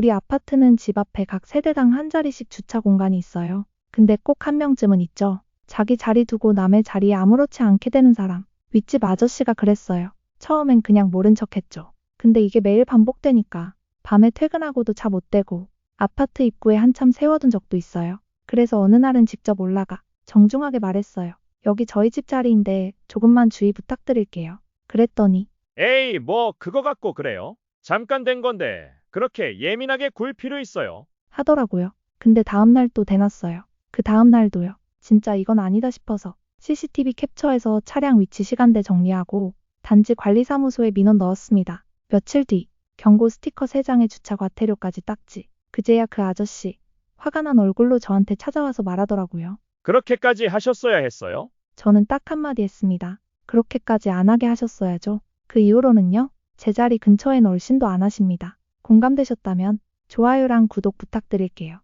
우리 아파트는 집 앞에 각 세대당 한 자리씩 주차 공간이 있어요. 근데 꼭 한 명쯤은 있죠. 자기 자리 두고 남의 자리에 아무렇지 않게 되는 사람. 윗집 아저씨가 그랬어요. 처음엔 그냥 모른 척 했죠. 근데 이게 매일 반복되니까 밤에 퇴근하고도 차 못 대고 아파트 입구에 한참 세워둔 적도 있어요. 그래서 어느 날은 직접 올라가 정중하게 말했어요. 여기 저희 집 자리인데 조금만 주의 부탁드릴게요. 그랬더니 에이, 뭐 그거 갖고 그래요? 잠깐 된 건데 그렇게 예민하게 굴 필요 있어요? 하더라고요. 근데 다음날 또 대놨어요. 그 다음날도요. 진짜 이건 아니다 싶어서 CCTV 캡처해서 차량 위치 시간대 정리하고 단지 관리사무소에 민원 넣었습니다. 며칠 뒤 경고 스티커 3장에 주차 과태료까지 딱지. 그제야 그 아저씨 화가 난 얼굴로 저한테 찾아와서 말하더라고요. 그렇게까지 하셨어야 했어요? 저는 딱 한마디 했습니다. 그렇게까지 안 하게 하셨어야죠. 그 이후로는요. 제 자리 근처엔 얼씬도 안 하십니다. 공감되셨다면 좋아요랑 구독 부탁드릴게요.